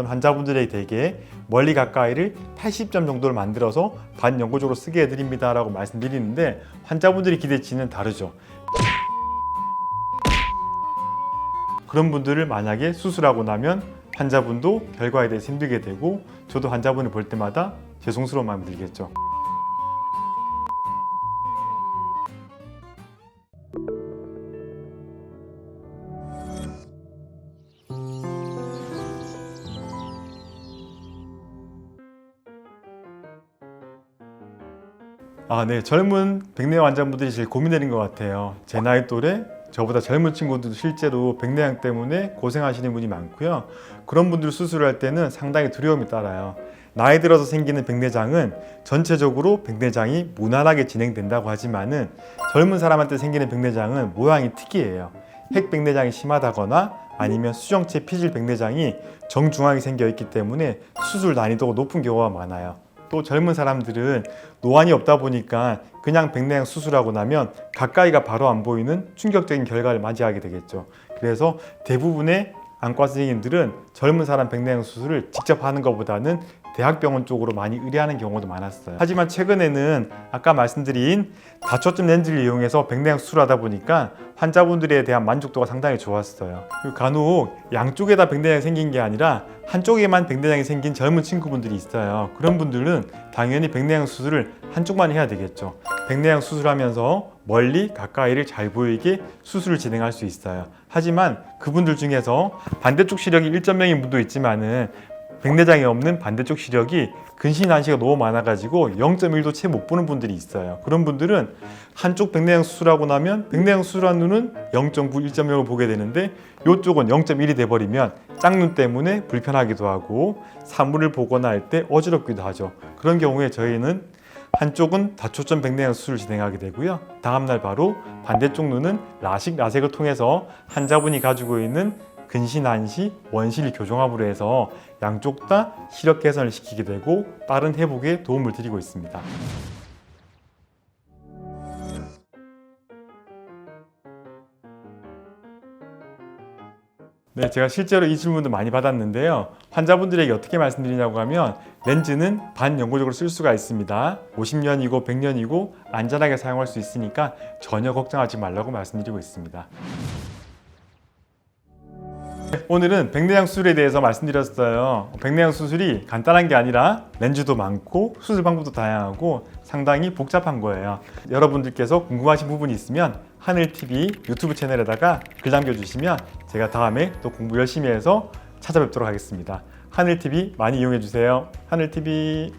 전 환자분들에게 멀리 가까이를 80점 정도를 만들어서 반영구적으로 쓰게 해드립니다 라고 말씀드리는데 환자분들의 기대치는 다르죠. 그런 분들을 만약에 수술하고 나면 환자분도 결과에 대해서 힘들게 되고 저도 환자분을 볼 때마다 죄송스러운 마음이 들겠죠. 아, 네. 젊은 백내 환자분들이 제일 고민되는 것 같아요. 제 나이 또래, 저보다 젊은 친구들도 실제로 백내양 때문에 고생하시는 분이 많고요. 그런 분들 수술할 때는 상당히 두려움이 따라요. 나이 들어서 생기는 백내장은 전체적으로 백내장이 무난하게 진행된다고 하지만은 젊은 사람한테 생기는 백내장은 모양이 특이해요. 핵 백내장이 심하다거나 아니면 수정체 피질 백내장이 정중앙에 생겨 있기 때문에 수술 난이도가 높은 경우가 많아요. 또 젊은 사람들은 노안이 없다 보니까 그냥 백내장 수술하고 나면 가까이가 바로 안 보이는 충격적인 결과를 맞이하게 되겠죠. 그래서 대부분의 안과 선생님들은 젊은 사람 백내장 수술을 직접 하는 것보다는 대학병원 쪽으로 많이 의뢰하는 경우도 많았어요. 하지만 최근에는 아까 말씀드린 다초점 렌즈를 이용해서 백내장 수술하다 보니까 환자분들에 대한 만족도가 상당히 좋았어요. 간혹 양쪽에다 백내장이 생긴 게 아니라 한쪽에만 백내장이 생긴 젊은 친구분들이 있어요. 그런 분들은 당연히 백내장 수술을 한쪽만 해야 되겠죠. 백내장 수술하면서 멀리 가까이를 잘 보이게 수술을 진행할 수 있어요. 하지만 그분들 중에서 반대쪽 시력이 1.0인 분도 있지만은 백내장이 없는 반대쪽 시력이 근신 난시가 너무 많아가지고 0.1도 채 못 보는 분들이 있어요. 그런 분들은 한쪽 백내장 수술하고 나면 백내장 수술한 눈은 0.9, 1.0을 보게 되는데 이쪽은 0.1이 돼버리면 짝눈 때문에 불편하기도 하고 사물을 보거나 할 때 어지럽기도 하죠. 그런 경우에 저희는 한쪽은 다초점 백내장 수술을 진행하게 되고요. 다음날 바로 반대쪽 눈은 라식 라섹을 통해서 환자분이 가지고 있는 근시, 난시, 원실 교정합으로 해서 양쪽 다 시력 개선을 시키게 되고 빠른 회복에 도움을 드리고 있습니다. 네, 제가 실제로 이 질문도 많이 받았는데요. 환자분들에게 어떻게 말씀드리냐고 하면 렌즈는 반영구적으로 쓸 수가 있습니다. 50년이고 100년이고 안전하게 사용할 수 있으니까 전혀 걱정하지 말라고 말씀드리고 있습니다. 오늘은 백내장 수술에 대해서 말씀드렸어요. 백내장 수술이 간단한 게 아니라 렌즈도 많고 수술 방법도 다양하고 상당히 복잡한 거예요. 여러분들께서 궁금하신 부분이 있으면 하늘TV 유튜브 채널에다가 글 남겨주시면 제가 다음에 또 공부 열심히 해서 찾아뵙도록 하겠습니다. 하늘TV 많이 이용해 주세요. 하늘TV